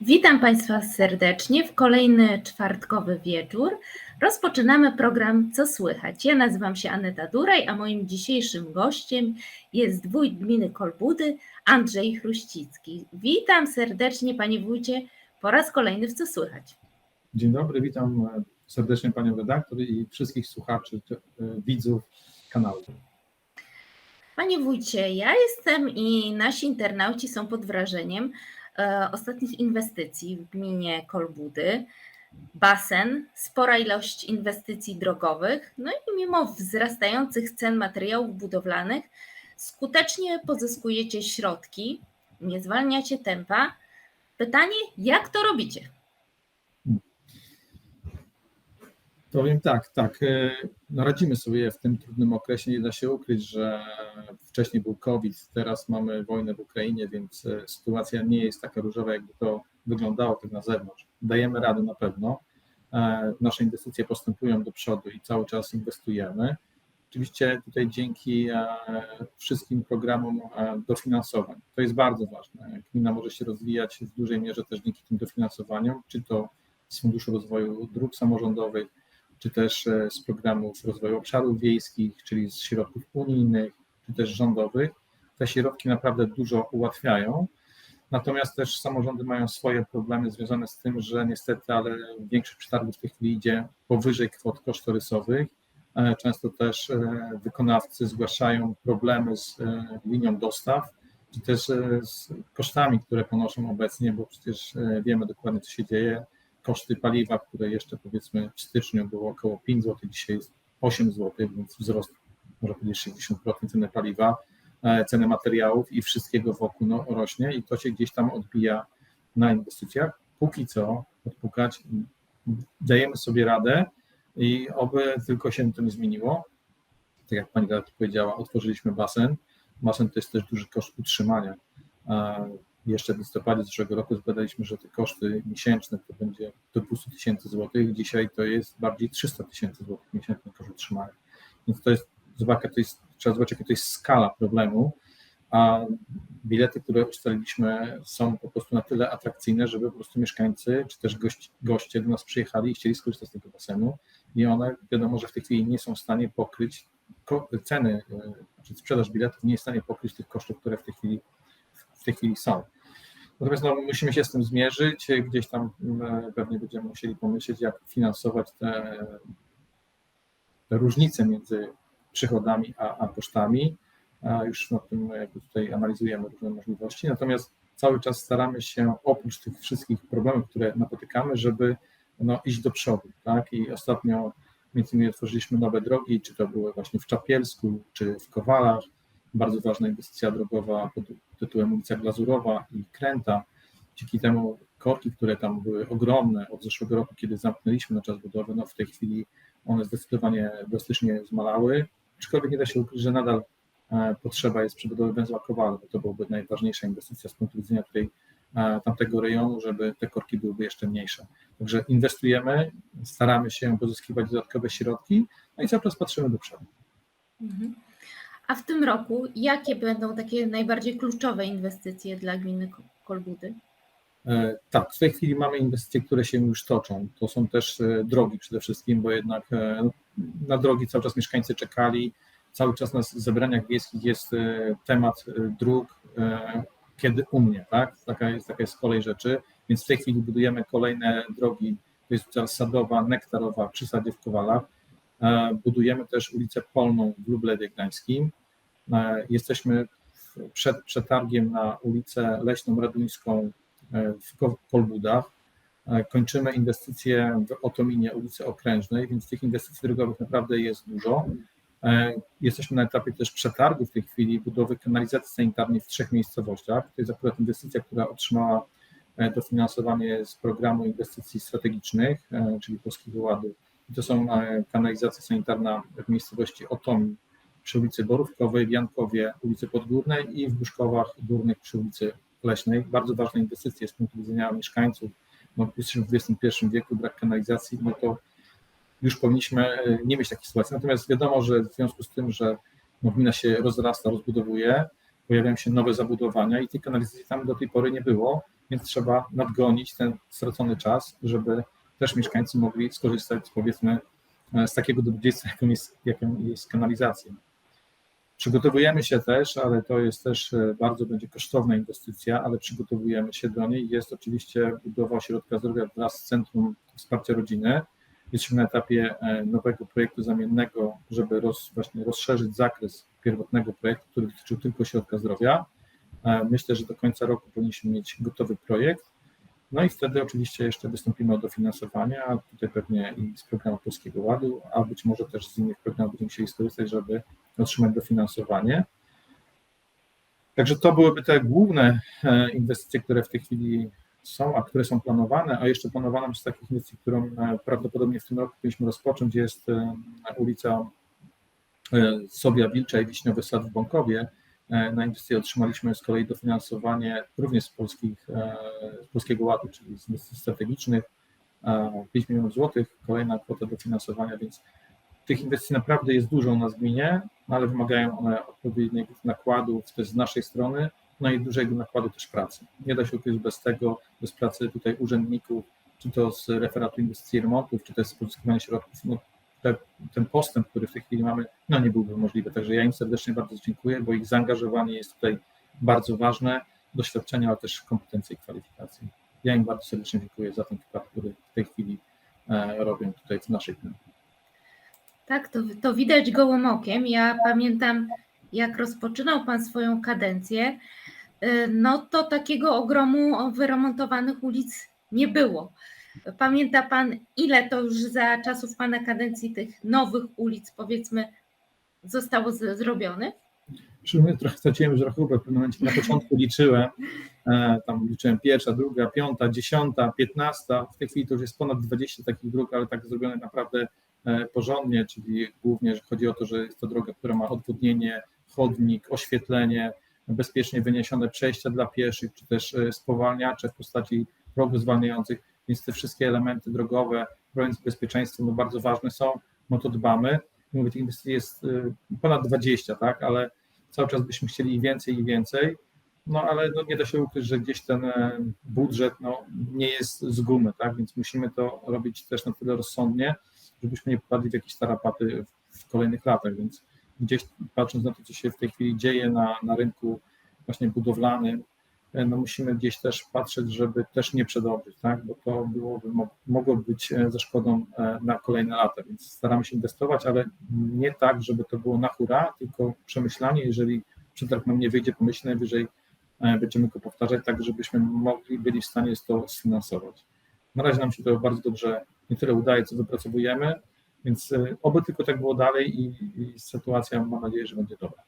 Witam Państwa serdecznie w kolejny czwartkowy wieczór. Rozpoczynamy program Co Słychać. Ja nazywam się Aneta Duraj, a moim dzisiejszym gościem jest wójt gminy Kolbudy, Andrzej Chruścicki. Witam serdecznie Panie Wójcie po raz kolejny w Co Słychać. Dzień dobry, witam serdecznie Panią redaktor i wszystkich słuchaczy, widzów kanału. Panie Wójcie, ja jestem i nasi internauci są pod wrażeniem e, ostatnich inwestycji w gminie Kolbudy. Basen, spora ilość inwestycji drogowych, no i mimo wzrastających cen materiałów budowlanych, skutecznie pozyskujecie środki, nie zwalniacie tempa. Pytanie, jak to robicie? Powiem tak, tak. No radzimy sobie w tym trudnym okresie. Nie da się ukryć, że wcześniej był COVID, teraz mamy wojnę w Ukrainie, więc sytuacja nie jest taka różowa, jakby to wyglądało tak na zewnątrz. Dajemy radę na pewno. Nasze inwestycje postępują do przodu i cały czas inwestujemy. Oczywiście tutaj dzięki wszystkim programom dofinansowań. To jest bardzo ważne. Gmina może się rozwijać w dużej mierze też dzięki tym dofinansowaniom, czy to z Funduszu Rozwoju Dróg Samorządowych, czy też z programów rozwoju obszarów wiejskich, czyli z środków unijnych, czy też rządowych. Te środki naprawdę dużo ułatwiają. Natomiast też samorządy mają swoje problemy związane z tym, że niestety, ale większość przetargów w tej chwili idzie powyżej kwot kosztorysowych. Często też wykonawcy zgłaszają problemy z linią dostaw, czy też z kosztami, które ponoszą obecnie, bo przecież wiemy dokładnie, co się dzieje koszty paliwa, które jeszcze powiedzmy w styczniu było około 5 zł, dzisiaj jest 8 zł, więc wzrost, można powiedzieć 60% ceny paliwa, ceny materiałów i wszystkiego wokół no, rośnie i to się gdzieś tam odbija na inwestycjach. Póki co, odpukać, dajemy sobie radę i oby tylko się to nie zmieniło. Tak jak pani redaktor powiedziała, otworzyliśmy basen. Basen to jest też duży koszt utrzymania jeszcze w listopadzie zeszłego roku zbadaliśmy, że te koszty miesięczne to będzie do 200 tysięcy złotych, dzisiaj to jest bardziej 300 tysięcy złotych miesięcznie koszt utrzymania. Więc to jest, zobaczcie, to jest, trzeba zobaczyć, jaka to jest skala problemu, a bilety, które ustaliliśmy są po prostu na tyle atrakcyjne, żeby po prostu mieszkańcy, czy też gości, goście do nas przyjechali i chcieli skorzystać z tego basenu i one wiadomo, że w tej chwili nie są w stanie pokryć ceny, znaczy sprzedaż biletów nie jest w stanie pokryć tych kosztów, które w tej chwili w tej chwili są. Natomiast no, musimy się z tym zmierzyć, gdzieś tam pewnie będziemy musieli pomyśleć, jak finansować te, te różnice między przychodami a, a kosztami. A już nad tym jakby tutaj analizujemy różne możliwości, natomiast cały czas staramy się oprócz tych wszystkich problemów, które napotykamy, żeby no, iść do przodu. Tak? I ostatnio między innymi otworzyliśmy nowe drogi, czy to były właśnie w Czapielsku, czy w Kowalach, bardzo ważna inwestycja drogowa pod tytułem ulica Glazurowa i Kręta. Dzięki temu korki, które tam były ogromne od zeszłego roku, kiedy zamknęliśmy na czas budowy, no w tej chwili one zdecydowanie drastycznie zmalały, aczkolwiek nie da się ukryć, że nadal potrzeba jest przebudowy węzła Kowala, bo to byłaby najważniejsza inwestycja z punktu widzenia tutaj tamtego rejonu, żeby te korki byłyby jeszcze mniejsze. Także inwestujemy, staramy się pozyskiwać dodatkowe środki, no i cały czas patrzymy do przodu. Mhm. A w tym roku jakie będą takie najbardziej kluczowe inwestycje dla gminy Kolbudy? Tak, w tej chwili mamy inwestycje, które się już toczą. To są też drogi przede wszystkim, bo jednak na drogi cały czas mieszkańcy czekali. Cały czas na zebraniach wiejskich jest temat dróg, kiedy u mnie, tak? Taka jest, taka jest kolej rzeczy. Więc w tej chwili budujemy kolejne drogi. To jest ulica Sadowa, Nektarowa przy Sadzie w Kowalach. Budujemy też ulicę Polną w Lublewie Gdańskim. Jesteśmy przed przetargiem na ulicę Leśną Raduńską w Kolbudach. Kończymy inwestycje w Otominie ulicy Okrężnej, więc tych inwestycji drogowych naprawdę jest dużo. Jesteśmy na etapie też przetargu w tej chwili budowy kanalizacji sanitarnej w trzech miejscowościach. To jest akurat inwestycja, która otrzymała dofinansowanie z programu inwestycji strategicznych, czyli Polskiego Ładu to są kanalizacja sanitarna w miejscowości Otomi przy ulicy Borówkowej, w Jankowie, ulicy Podgórnej i w Buszkowach Górnych przy ulicy Leśnej. Bardzo ważne inwestycje z punktu widzenia mieszkańców. No, jesteśmy w XXI wieku, brak kanalizacji, no to już powinniśmy nie mieć takiej sytuacji. Natomiast wiadomo, że w związku z tym, że no, gmina się rozrasta, rozbudowuje, pojawiają się nowe zabudowania i tej kanalizacji tam do tej pory nie było, więc trzeba nadgonić ten stracony czas, żeby też mieszkańcy mogli skorzystać powiedzmy e, z takiego dobrodziejstwa, jaką jest, jaką jest kanalizacja. Przygotowujemy się też, ale to jest też e, bardzo będzie kosztowna inwestycja, ale przygotowujemy się do niej. Jest oczywiście budowa ośrodka zdrowia wraz z Centrum Wsparcia Rodziny. Jesteśmy na etapie e, nowego projektu zamiennego, żeby roz, właśnie rozszerzyć zakres pierwotnego projektu, który dotyczył tylko ośrodka zdrowia. Myślę, że do końca roku powinniśmy mieć gotowy projekt. No i wtedy oczywiście jeszcze wystąpimy o dofinansowanie, a tutaj pewnie i z programu Polskiego Ładu, a być może też z innych programów będziemy chcieli skorzystać, żeby otrzymać dofinansowanie. Także to byłyby te główne e, inwestycje, które w tej chwili są, a które są planowane, a jeszcze planowana jest takich inwestycji, którą e, prawdopodobnie w tym roku powinniśmy rozpocząć, jest e, ulica Sobia Wilcza i Wiśniowy Sad w Bąkowie. Na inwestycję otrzymaliśmy z kolei dofinansowanie również z, polskich, z Polskiego Ładu, czyli z inwestycji strategicznych, 5 milionów złotych, kolejna kwota dofinansowania, więc tych inwestycji naprawdę jest dużo u nas w gminie, no ale wymagają one odpowiednich nakładów z naszej strony, no i dużego nakładu też pracy. Nie da się ukryć bez tego, bez pracy tutaj urzędników, czy to z referatu inwestycji i remontów, czy też z pozyskiwania środków, no te, ten postęp, który w tej chwili mamy, no nie byłby możliwy. Także ja im serdecznie bardzo dziękuję, bo ich zaangażowanie jest tutaj bardzo ważne, doświadczenia, ale też kompetencje i kwalifikacje. Ja im bardzo serdecznie dziękuję za ten wkład, który w tej chwili e, robią tutaj w naszej gminie. Tak, to, to widać gołym okiem. Ja pamiętam, jak rozpoczynał Pan swoją kadencję, y, no to takiego ogromu wyremontowanych ulic nie było. Pamięta Pan, ile to już za czasów Pana kadencji tych nowych ulic, powiedzmy, zostało z, zrobionych? Przyjmuję, trochę straciłem już rachubę w pewnym momencie. Na początku liczyłem, e, tam liczyłem pierwsza, druga, piąta, dziesiąta, piętnasta. W tej chwili to już jest ponad 20 takich dróg, ale tak zrobione naprawdę e, porządnie, czyli głównie że chodzi o to, że jest to droga, która ma odwodnienie, chodnik, oświetlenie, bezpiecznie wyniesione przejścia dla pieszych, czy też e, spowalniacze w postaci progów zwalniających, więc te wszystkie elementy drogowe, broniąc bezpieczeństwa, no bardzo ważne są, no to dbamy. Mówię, tych inwestycji jest ponad 20, tak, ale cały czas byśmy chcieli i więcej, i więcej, no ale no, nie da się ukryć, że gdzieś ten budżet no, nie jest z gumy, tak, więc musimy to robić też na tyle rozsądnie, żebyśmy nie popadli w jakieś tarapaty w kolejnych latach, więc gdzieś patrząc na to, co się w tej chwili dzieje na, na rynku właśnie budowlanym, no musimy gdzieś też patrzeć, żeby też nie przedobrzyć, tak? bo to byłoby, mogło być ze szkodą na kolejne lata, więc staramy się inwestować, ale nie tak, żeby to było na hura, tylko przemyślanie, jeżeli przetarg nam nie wyjdzie, pomyślnie najwyżej będziemy go powtarzać, tak żebyśmy mogli, byli w stanie to sfinansować. Na razie nam się to bardzo dobrze nie tyle udaje, co wypracowujemy, więc oby tylko tak było dalej i, i sytuacja mam nadzieję, że będzie dobra.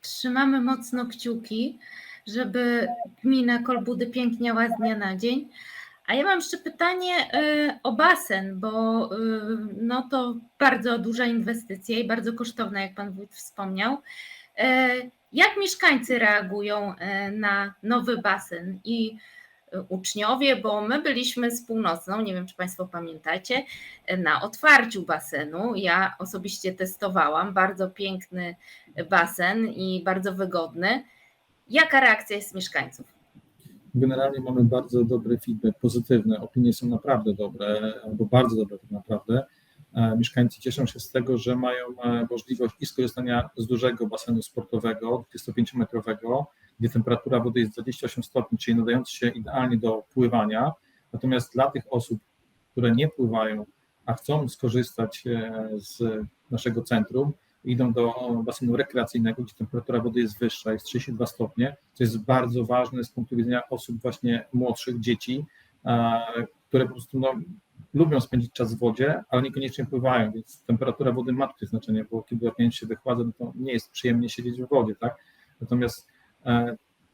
Trzymamy mocno kciuki, żeby gmina Kolbudy piękniała z dnia na dzień. A ja mam jeszcze pytanie o basen, bo no to bardzo duża inwestycja i bardzo kosztowna, jak pan wójt wspomniał. Jak mieszkańcy reagują na nowy basen i uczniowie, bo my byliśmy z północną, nie wiem czy Państwo pamiętacie, na otwarciu basenu. Ja osobiście testowałam, bardzo piękny basen i bardzo wygodny. Jaka reakcja jest mieszkańców? Generalnie mamy bardzo dobry feedback, pozytywne. Opinie są naprawdę dobre, albo bardzo dobre tak naprawdę. Mieszkańcy cieszą się z tego, że mają możliwość i skorzystania z dużego basenu sportowego, 25-metrowego, gdzie temperatura wody jest 28 stopni, czyli nadający się idealnie do pływania. Natomiast dla tych osób, które nie pływają, a chcą skorzystać z naszego centrum, idą do basenu rekreacyjnego, gdzie temperatura wody jest wyższa, jest 32 stopnie, co jest bardzo ważne z punktu widzenia osób właśnie młodszych, dzieci, które po prostu no, lubią spędzić czas w wodzie, ale niekoniecznie pływają, więc temperatura wody ma tutaj znaczenie, bo kiedy organizm się wychładza, no to nie jest przyjemnie siedzieć w wodzie, tak? Natomiast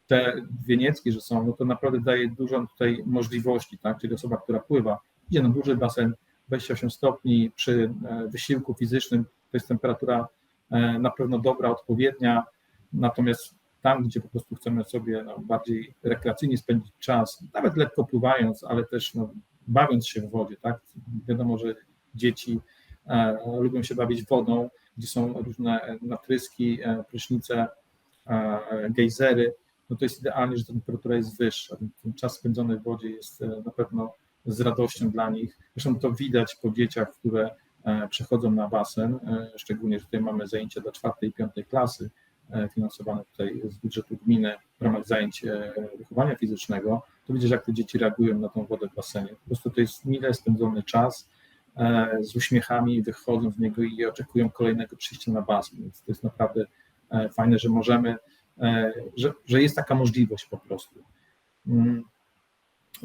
te dwie niecki, że są, no to naprawdę daje dużo tutaj możliwości, tak? Czyli osoba, która pływa, idzie na duży basen, 28 stopni przy wysiłku fizycznym, to jest temperatura na pewno dobra, odpowiednia, natomiast tam, gdzie po prostu chcemy sobie no, bardziej rekreacyjnie spędzić czas, nawet lekko pływając, ale też no, bawiąc się w wodzie, tak? Wiadomo, że dzieci e, lubią się bawić wodą, gdzie są różne natryski, prysznice, gejzery, no to jest idealnie, że ta temperatura jest wyższa. Ten, czas spędzony w wodzie jest na pewno z radością dla nich. Zresztą to widać po dzieciach, które przechodzą na basen, szczególnie, że tutaj mamy zajęcia dla czwartej i piątej klasy, finansowane tutaj z budżetu gminy w ramach zajęć wychowania fizycznego, to widzisz, jak te dzieci reagują na tą wodę w basenie. Po prostu to jest mile spędzony czas e, z uśmiechami, wychodzą z niego i oczekują kolejnego przyjścia na basen. Więc to jest naprawdę e, fajne, że możemy, e, że, że jest taka możliwość po prostu. Mm.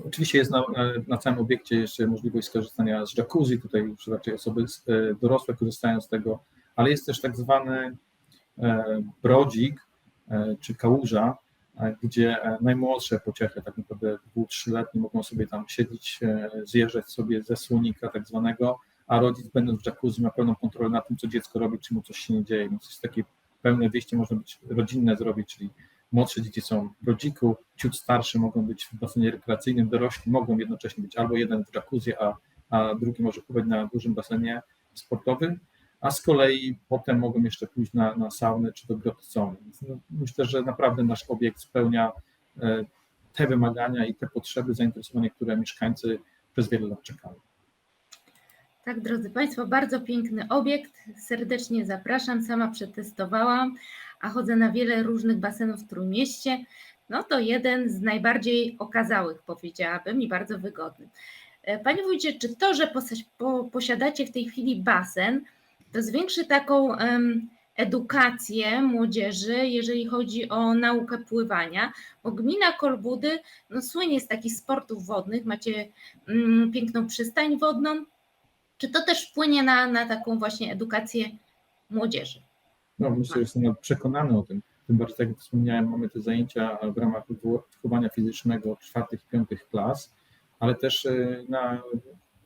Oczywiście jest na, na, całym obiekcie jeszcze możliwość skorzystania z jacuzzi, tutaj już raczej osoby dorosłe korzystają z tego, ale jest też tak zwany brodzik czy kałuża, gdzie e, najmłodsze pociechy, tak naprawdę dwu, trzyletnie, mogą sobie tam siedzieć, e, zjeżdżać sobie ze słonika tak zwanego, a rodzic będąc w jacuzzi ma pełną kontrolę nad tym, co dziecko robi, czy mu coś się nie dzieje, więc jest takie pełne wyjście można być rodzinne zrobić, czyli młodsze dzieci są w rodziku, ciut starsze mogą być w basenie rekreacyjnym, dorośli mogą jednocześnie być albo jeden w jacuzzi, a, a drugi może pływać na dużym basenie sportowym, a z kolei potem mogą jeszcze pójść na, na saunę czy do groty. No, myślę, że naprawdę nasz obiekt spełnia e, te wymagania i te potrzeby, zainteresowania, które mieszkańcy przez wiele lat czekali. Tak, drodzy Państwo, bardzo piękny obiekt. Serdecznie zapraszam. Sama przetestowałam, a chodzę na wiele różnych basenów w Trójmieście. No to jeden z najbardziej okazałych, powiedziałabym, i bardzo wygodny. E, Panie Wójcie, czy to, że posiadacie w tej chwili basen, to zwiększy taką edukację młodzieży, jeżeli chodzi o naukę pływania, bo gmina Kolbudy no, słynie z takich sportów wodnych, macie mm, piękną przystań wodną. Czy to też wpłynie na, na taką właśnie edukację młodzieży? No, myślę, że jestem przekonany o tym. Tym bardziej, tak jak wspomniałem, mamy te zajęcia w ramach wychowania fizycznego czwartych piątych klas, ale też e, na,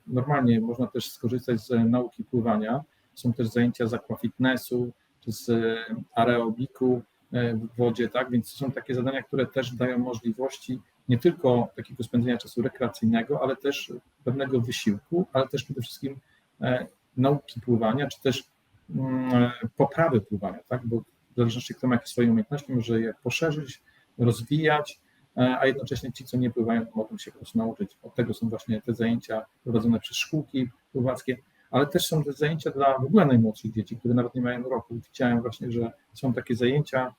normalnie można też skorzystać z nauki pływania są też zajęcia z aquafitnessu, czy z e, aerobiku e, w wodzie, tak? Więc są takie zadania, które też dają możliwości nie tylko takiego spędzenia czasu rekreacyjnego, ale też pewnego wysiłku, ale też przede wszystkim e, nauki pływania, czy też mm, poprawy pływania, tak? Bo w zależności kto ma jakieś swoje umiejętności, może je poszerzyć, rozwijać, a jednocześnie ci, co nie pływają, mogą się po prostu nauczyć. Od tego są właśnie te zajęcia prowadzone przez szkółki pływackie, ale też są te zajęcia dla w ogóle najmłodszych dzieci, które nawet nie mają roku. Widziałem właśnie, że są takie zajęcia, e,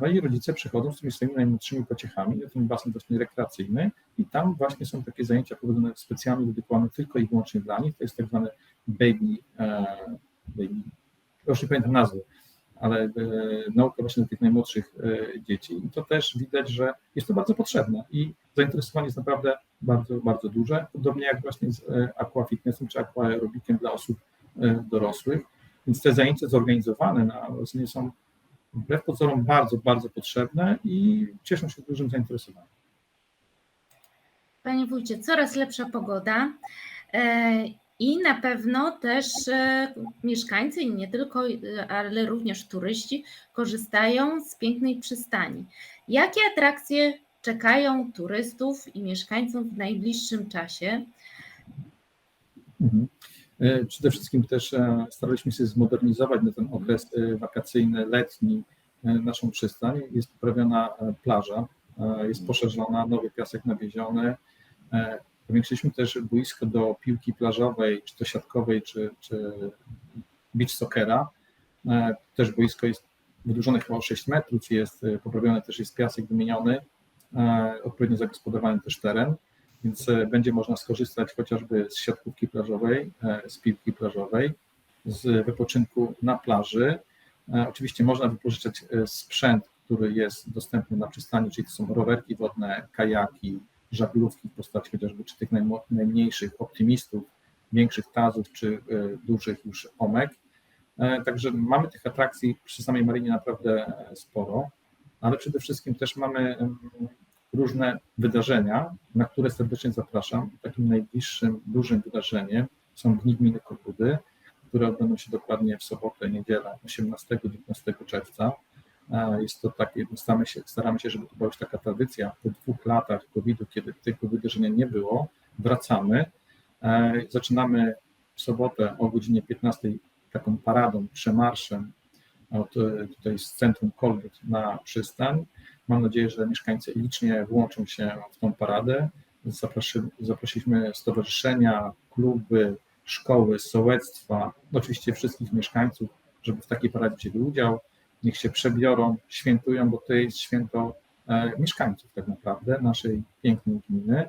no i rodzice przychodzą z tymi swoimi najmłodszymi pociechami na ten basen właśnie rekreacyjny i tam właśnie są takie zajęcia prowadzone specjalnie dedykowane tylko i wyłącznie dla nich. To jest tak zwany baby, e, baby już nie pamiętam nazwy, ale e, nauka właśnie dla tych najmłodszych dzieci. I to też widać, że jest to bardzo potrzebne i zainteresowanie jest naprawdę bardzo, bardzo duże, podobnie jak właśnie z e, aquafitnessem czy aquaerobikiem dla osób e, dorosłych. Więc te zajęcia zorganizowane na basenie są wbrew pozorom bardzo, bardzo potrzebne i cieszą się dużym zainteresowaniem. Panie wójcie, coraz lepsza pogoda e, i na pewno też mieszkańcy i nie tylko, ale również turyści korzystają z pięknej przystani. Jakie atrakcje czekają turystów i mieszkańców w najbliższym czasie? Mhm. E, przede wszystkim też e, staraliśmy się zmodernizować na ten okres e, wakacyjny, letni naszą przystań. Jest poprawiona plaża, jest poszerzona, nowy piasek nawieziony. Powiększyliśmy też boisko do piłki plażowej, czy to siatkowej, czy, czy beach soccera. Też boisko jest wydłużone chyba o 6 metrów, jest poprawione też jest piasek wymieniony. Odpowiednio zagospodarowany też teren, więc e, będzie można skorzystać chociażby z siatkówki plażowej, e, z piłki plażowej, z wypoczynku na plaży. Oczywiście można wypożyczać sprzęt, który jest dostępny na przystani, czyli to są rowerki wodne, kajaki, żaglówki w postaci chociażby czy tych najmniejszych optymistów, większych tazów czy dużych już omek. Także mamy tych atrakcji przy samej Marinie naprawdę sporo ale przede wszystkim też mamy różne wydarzenia, na które serdecznie zapraszam. Takim najbliższym dużym wydarzeniem są Dni Gminy Korbudy, które odbędą się dokładnie w sobotę, niedzielę 18-19 czerwca. Jest to takie, staramy się, staramy się, żeby to była już taka tradycja. Po dwóch latach COVID-u, kiedy tego wydarzenia nie było, wracamy. Zaczynamy w sobotę o godzinie 15 taką paradą, przemarszem od e, tutaj z centrum Kolbut na przystań. Mam nadzieję, że mieszkańcy licznie włączą się w tą paradę. Zaprosi, zaprosiliśmy stowarzyszenia, kluby, szkoły, sołectwa, oczywiście wszystkich mieszkańców, żeby w takiej paradzie wzięli udział. Niech się przebiorą, świętują, bo to jest święto e, mieszkańców tak naprawdę naszej pięknej gminy.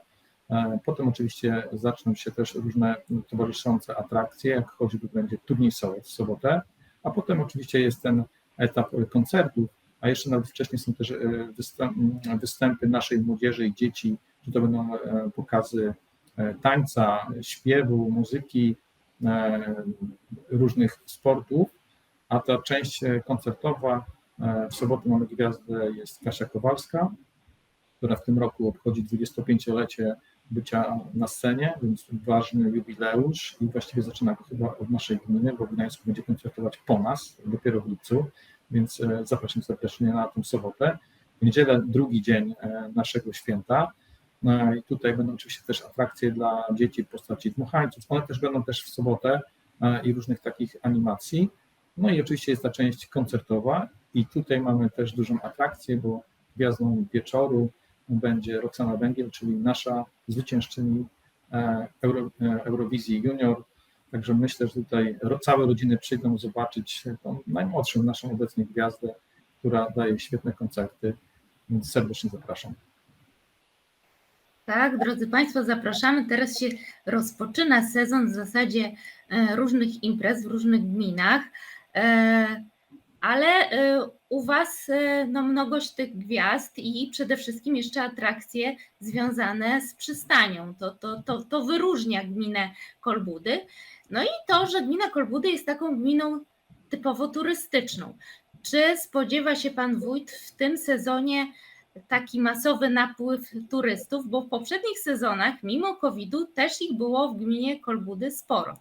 E, Potem oczywiście zaczną się też różne towarzyszące atrakcje, jak choćby będzie turniej sołec w sobotę, a potem oczywiście jest ten etap koncertów, a jeszcze nawet wcześniej są też e, występ- występy naszej młodzieży i dzieci, czy to będą e, pokazy e, tańca, śpiewu, muzyki, e, różnych sportów, a ta część e, koncertowa, e, w sobotę mamy gwiazdę, jest Kasia Kowalska, która w tym roku obchodzi 25-lecie bycia na scenie, więc ważny jubileusz i właściwie zaczyna go chyba od naszej gminy, bo w Gdańsku będzie koncertować po nas, dopiero w lipcu, więc e, zapraszam serdecznie na tę sobotę. W niedzielę drugi dzień e, naszego święta E, i tutaj będą oczywiście też atrakcje dla dzieci w postaci dmuchańców, one też będą też w sobotę e, i różnych takich animacji. No i oczywiście jest ta część koncertowa i tutaj mamy też dużą atrakcję, bo gwiazdą wieczoru będzie Roxana Węgiel, czyli nasza zwyciężczyni Euro, Eurowizji Junior. Także myślę, że tutaj całe rodziny przyjdą zobaczyć tą najmłodszą naszą obecnie gwiazdę, która daje świetne koncerty, więc serdecznie zapraszam. Tak, drodzy Państwo, zapraszamy. Teraz się rozpoczyna sezon w zasadzie e, różnych imprez w różnych gminach, e, ale e, u Was no, mnogość tych gwiazd i przede wszystkim jeszcze atrakcje związane z przystanią. To, to, to, to wyróżnia gminę Kolbudy. No i to, że gmina Kolbudy jest taką gminą typowo turystyczną. Czy spodziewa się Pan Wójt w tym sezonie taki masowy napływ turystów, bo w poprzednich sezonach, mimo COVID-u, też ich było w gminie Kolbudy sporo.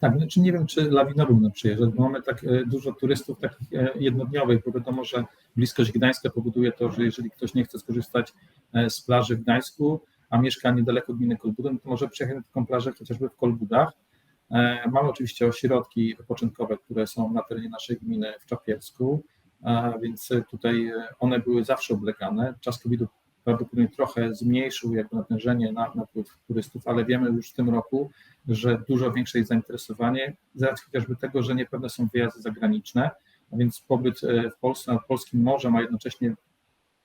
Tak, znaczy nie wiem, czy lawinowym nam przyjeżdżać, bo mamy tak e, dużo turystów takich e, jednodniowych, bo wiadomo, że bliskość Gdańska powoduje to, że jeżeli ktoś nie chce skorzystać e, z plaży w Gdańsku, a mieszka niedaleko gminy Kolbudy, no to może przyjechać na taką plażę chociażby w Kolbudach. E, Mamy oczywiście ośrodki wypoczynkowe, które są na terenie naszej gminy w Czapielsku, a więc tutaj e, one były zawsze oblegane. Czas COVID-u prawdopodobnie trochę zmniejszył jakby natężenie na napływ turystów, ale wiemy już w tym roku, że dużo większe jest zainteresowanie z racji chociażby tego, że niepewne są wyjazdy zagraniczne, a więc pobyt e, w Polsce nad polskim morzem, a jednocześnie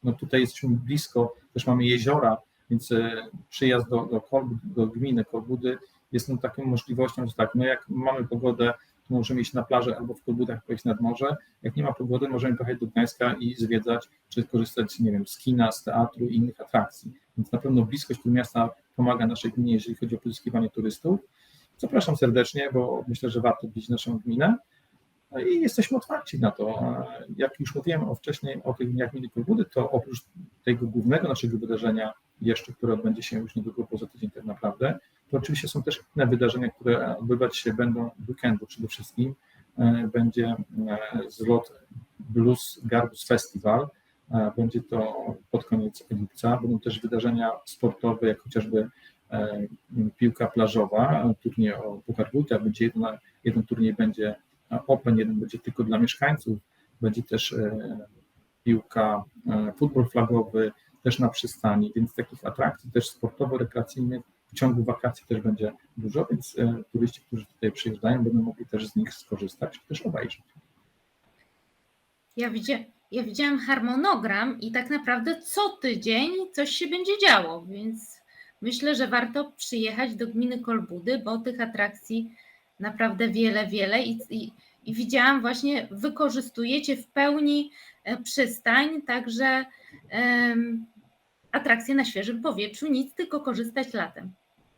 no tutaj jesteśmy blisko, też mamy jeziora, więc e, przyjazd do, do, do gminy Kolbudy jest no, taką możliwością, że tak, no jak mamy pogodę, to możemy iść na plażę albo w Kolbudach pojechać nad morze, jak nie ma pogody, możemy pojechać do Gdańska i zwiedzać, czy korzystać, nie wiem, z kina, z teatru i innych atrakcji. Więc na pewno bliskość tego miasta pomaga naszej gminie, jeżeli chodzi o pozyskiwanie turystów. Zapraszam serdecznie, bo myślę, że warto odwiedzić naszą gminę. No I jesteśmy otwarci na to. Jak już mówiłem o wcześniej o tych dniach Mini Kolbudy, to oprócz tego głównego naszego wydarzenia, jeszcze które odbędzie się już niedługo poza tydzień tak naprawdę, to oczywiście są też inne wydarzenia, które odbywać się będą w weekendu przede wszystkim. E, Będzie e, zlot Blues Garbus Festival. E, Będzie to pod koniec lipca. Będą też wydarzenia sportowe, jak chociażby piłka plażowa, turniej o Puchar Wójta. Będzie jeden, jeden turniej będzie Open, jeden będzie tylko dla mieszkańców. Będzie też piłka, futbol flagowy, też na przystani, więc takich atrakcji też sportowo-rekreacyjnych w ciągu wakacji też będzie dużo, więc e, turyści, którzy tutaj przyjeżdżają, będą mogli też z nich skorzystać, też obejrzeć. Ja, widzia, ja widziałam harmonogram i tak naprawdę co tydzień coś się będzie działo, więc myślę, że warto przyjechać do gminy Kolbudy, bo tych atrakcji naprawdę wiele, wiele i, i, i widziałam właśnie, wykorzystujecie w pełni e, przystań, także atrakcje na świeżym powietrzu, nic tylko korzystać latem.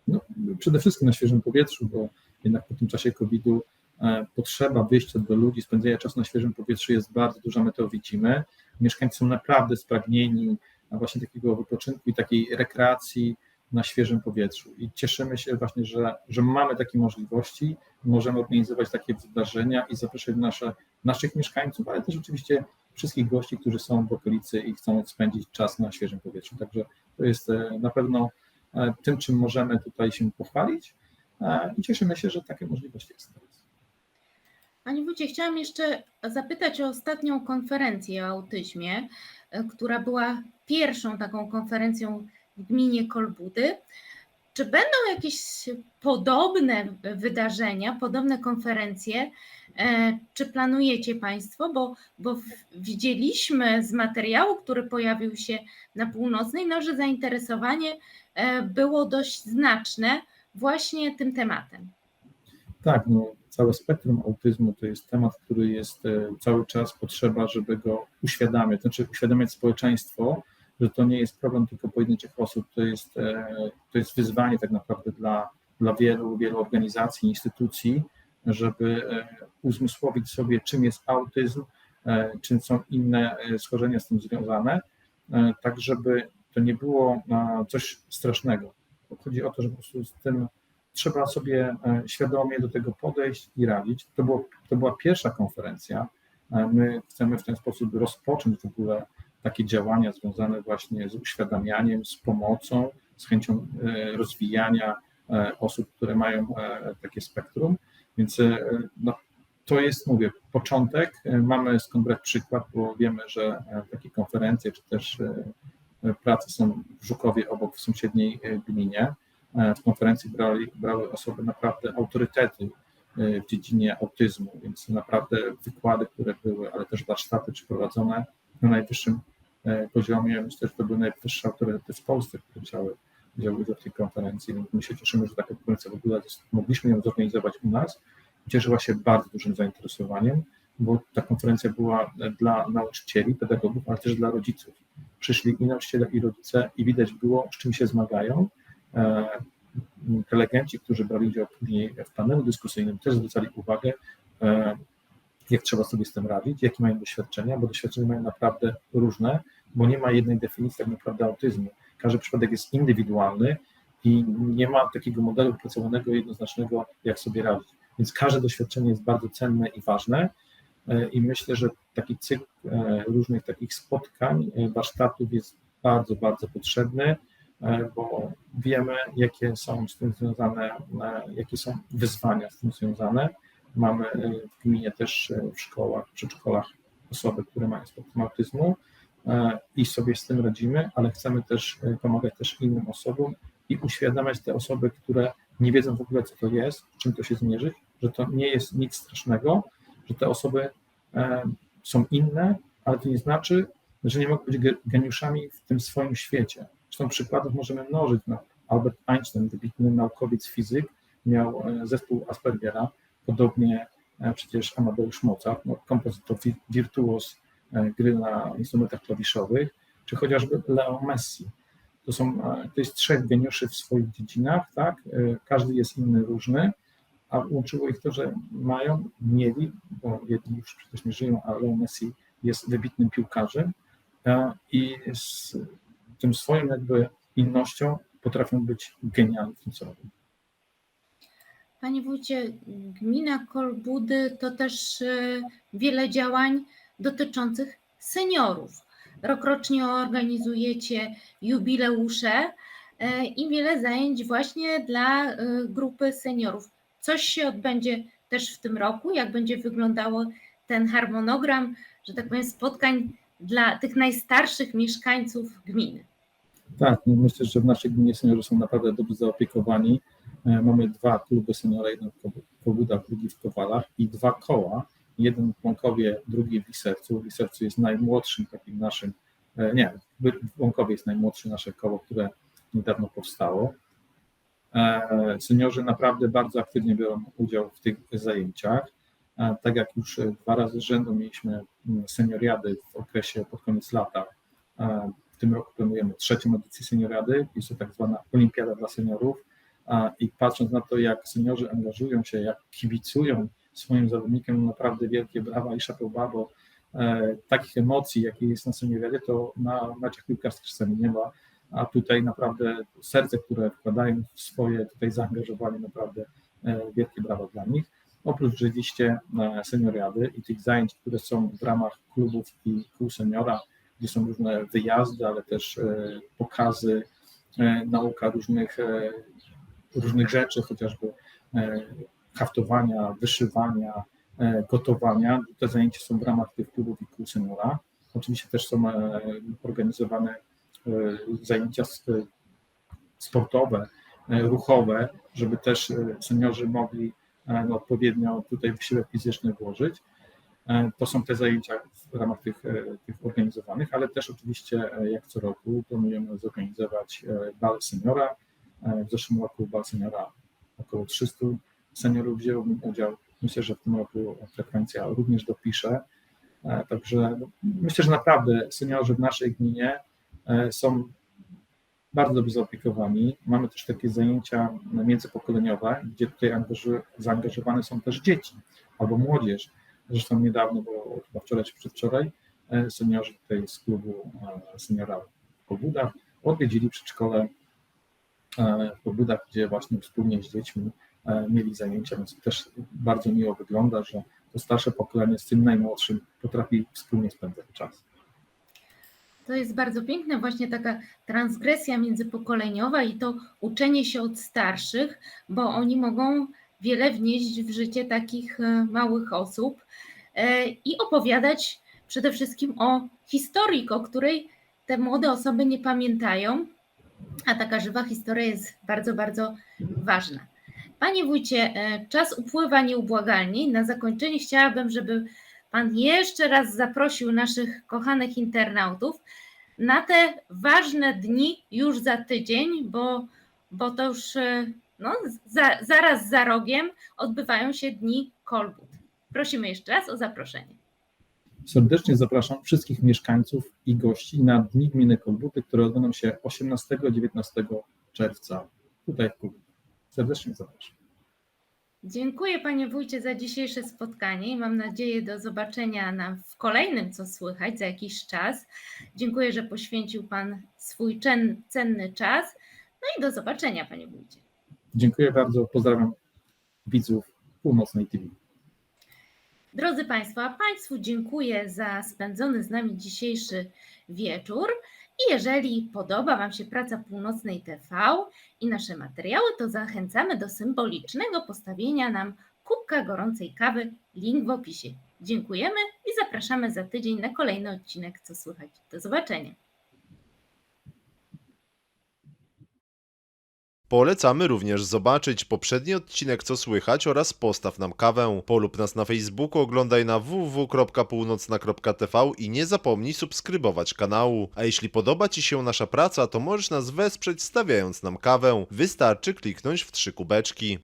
No, przede wszystkim na świeżym powietrzu, bo jednak po tym czasie COVID-u e, potrzeba wyjścia do ludzi, spędzenia czasu na świeżym powietrzu jest bardzo duża, my to widzimy. Mieszkańcy są naprawdę spragnieni właśnie takiego wypoczynku i takiej rekreacji na świeżym powietrzu. I cieszymy się właśnie, że, że mamy takie możliwości, możemy organizować takie wydarzenia i zapraszać nasze, naszych mieszkańców, ale też oczywiście wszystkich gości, którzy są w okolicy i chcą spędzić czas na świeżym powietrzu. Także to jest e, na pewno e, tym, czym możemy tutaj się pochwalić e, i cieszymy się, że takie możliwości jest teraz. Panie Wójcie, chciałam jeszcze zapytać o ostatnią konferencję o autyzmie, która była pierwszą taką konferencją w gminie Kolbudy. Czy będą jakieś podobne wydarzenia, podobne konferencje? E, Czy planujecie Państwo? Bo, bo widzieliśmy z materiału, który pojawił się na północnej, no, że zainteresowanie e, było dość znaczne właśnie tym tematem. Tak, no, całe spektrum autyzmu to jest temat, który jest e, cały czas potrzeba, żeby go uświadamiać, znaczy uświadamiać społeczeństwo, że to nie jest problem tylko pojedynczych osób, to jest, e, to jest wyzwanie tak naprawdę dla, dla wielu, wielu organizacji, instytucji, żeby e, uzmysłowić sobie, czym jest autyzm, e, czym są inne schorzenia z tym związane, tak żeby to nie było coś strasznego. Chodzi o to, że po prostu z tym trzeba sobie świadomie do tego podejść i radzić. To, było, to była pierwsza konferencja. My chcemy w ten sposób rozpocząć w ogóle takie działania związane właśnie z uświadamianiem, z pomocą, z chęcią e, rozwijania e, osób, które mają e, takie spektrum. Więc no, to jest, mówię, początek. Mamy skąd brać przykład, bo wiemy, że takie konferencje czy też prace są w Żukowie obok w sąsiedniej gminie. W konferencji brali, brały osoby naprawdę autorytety w dziedzinie autyzmu, więc naprawdę wykłady, które były, ale też warsztaty przeprowadzone na najwyższym e, poziomie. Myślę, że to były najwyższe autorytety w Polsce, które wzięły, wzięły udział w tej konferencji. My się cieszymy, że taka konferencja w ogóle mogliśmy ją zorganizować u nas. Cieszyła się bardzo dużym zainteresowaniem, bo ta konferencja była e, dla nauczycieli, pedagogów, ale też dla rodziców. Przyszli i nauczyciele, i rodzice, i widać było, z czym się zmagają. E, Prelegenci, którzy brali udział później w panelu dyskusyjnym, też zwracali uwagę, jak trzeba sobie z tym radzić, jakie mają doświadczenia, bo doświadczenia mają naprawdę różne, bo nie ma jednej definicji tak naprawdę autyzmu. Każdy przypadek jest indywidualny i nie ma takiego modelu opracowanego, jednoznacznego, jak sobie radzić. Więc każde doświadczenie jest bardzo cenne i ważne e, i myślę, że taki cykl e, różnych takich spotkań, e, warsztatów jest bardzo, bardzo potrzebny, bo wiemy, jakie są z tym związane, jakie są wyzwania z tym związane. Mamy w gminie też e, w szkołach, przedszkolach osoby, które mają spektrum autyzmu e, i sobie z tym radzimy, ale chcemy też e, pomagać też innym osobom i uświadamiać te osoby, które nie wiedzą w ogóle, co to jest, czym to się zmierzyć, że to nie jest nic strasznego, że te osoby są inne, ale to nie znaczy, że nie mogą być ge- geniuszami w tym swoim świecie. Zresztą przykładów możemy mnożyć. No, Albert Einstein, wybitny naukowiec, fizyk, miał zespół Aspergera, podobnie e, przecież Amadeusz Mozart, no, kompozytor, wi- wirtuos e, gry na instrumentach klawiszowych, czy chociażby Leo Messi. To, są, e, to jest trzech geniuszy w swoich dziedzinach, tak? Każdy jest inny, różny, a łączyło ich to, że mają, mieli, bo jedni już przecież nie żyją, a Leo Messi jest wybitnym piłkarzem i z tym swoją jakby innością potrafią być genialni w tym, co robią. Panie wójcie, gmina Kolbudy to też e, wiele działań dotyczących seniorów. Rokrocznie organizujecie jubileusze e, i wiele zajęć właśnie dla e, grupy seniorów. Coś się odbędzie też w tym roku, jak będzie wyglądało ten harmonogram, że tak powiem, spotkań dla tych najstarszych mieszkańców gminy. Tak, no myślę, że w naszej gminie seniorzy są naprawdę dobrze zaopiekowani. E, Mamy dwa kluby seniora, jeden w Ko- Kowudach, drugi w Kowalach i dwa koła. Jeden w Łąkowie, drugi w Lisercu. W Lisercu jest najmłodszym takim naszym, e, nie, w Łąkowie jest najmłodsze nasze koło, które niedawno powstało. E, Seniorzy naprawdę bardzo aktywnie biorą udział w tych zajęciach. Tak jak już dwa razy z rzędu mieliśmy mm, senioriady w okresie pod koniec lata, w tym roku planujemy trzecią edycję seniorady, jest to tak zwana olimpiada dla seniorów i patrząc na to, jak seniorzy angażują się, jak kibicują swoim zawodnikom, naprawdę wielkie brawa i szapoba, bo e, takich emocji, jakie jest na senioriadzie, to na meczach piłkarskich czasami nie ma, a tutaj naprawdę serce, które wkładają w swoje tutaj zaangażowanie, naprawdę e, wielkie brawa dla nich. Oprócz rzeczywiście e, senioriady i tych zajęć, które są w ramach klubów i kół seniora, gdzie są różne wyjazdy, ale też pokazy, nauka różnych, różnych rzeczy, chociażby e, haftowania, wyszywania, e, gotowania. Te zajęcia są w ramach tych klubów i kół seniora. Oczywiście też są e, organizowane zajęcia sportowe, ruchowe, żeby też seniorzy mogli no, odpowiednio tutaj wysiłek fizyczny włożyć. To są te zajęcia w ramach tych, tych organizowanych, ale też oczywiście jak co roku planujemy zorganizować bal seniora. E, W zeszłym roku bal seniora około 300 seniorów wzięło w nim udział. Myślę, że w tym roku frekwencja również dopisze. E, Także no, myślę, że naprawdę seniorzy w naszej gminie e, są bardzo dobrze zaopiekowani. Mamy też takie zajęcia międzypokoleniowe, gdzie tutaj zaangażowane są też dzieci albo młodzież. Zresztą niedawno, bo chyba wczoraj czy przedwczoraj, seniorzy tutaj z klubu seniora w Pobudach odwiedzili przedszkole Pobudach, gdzie właśnie wspólnie z dziećmi e, mieli zajęcia, więc też bardzo miło wygląda, że to starsze pokolenie z tym najmłodszym potrafi wspólnie spędzać czas. To jest bardzo piękne, właśnie taka transgresja międzypokoleniowa i to uczenie się od starszych, bo oni mogą wiele wnieść w życie takich e, małych osób e, i opowiadać przede wszystkim o historii, o której te młode osoby nie pamiętają, a taka żywa historia jest bardzo, bardzo ważna. Panie wójcie, e, czas upływa nieubłagalnie na zakończenie chciałabym, żeby Pan jeszcze raz zaprosił naszych kochanych internautów na te ważne dni już za tydzień, bo, bo to już e, no, za, zaraz za rogiem odbywają się dni Kolbut. Prosimy jeszcze raz o zaproszenie. Serdecznie zapraszam wszystkich mieszkańców i gości na Dni Gminy Kolbuty, które odbędą się 18-19 czerwca tutaj w Kubie. Serdecznie zapraszam. Dziękuję Panie Wójcie za dzisiejsze spotkanie i mam nadzieję do zobaczenia na, w kolejnym Co Słychać za jakiś czas. Dziękuję, że poświęcił Pan swój cen, cenny czas. No i do zobaczenia Panie Wójcie. Dziękuję bardzo. Pozdrawiam widzów Północnej TV. Drodzy Państwo, a Państwu dziękuję za spędzony z nami dzisiejszy wieczór. I jeżeli podoba Wam się praca Północnej TV i nasze materiały, to zachęcamy do symbolicznego postawienia nam kubka gorącej kawy. Link w opisie. Dziękujemy i zapraszamy za tydzień na kolejny odcinek Co Słychać. Do zobaczenia. Polecamy również zobaczyć poprzedni odcinek Co Słychać oraz postaw nam kawę. Polub nas na Facebooku, oglądaj na www.północna.tv i nie zapomnij subskrybować kanału. A jeśli podoba Ci się nasza praca, to możesz nas wesprzeć stawiając nam kawę. Wystarczy kliknąć w trzy kubeczki.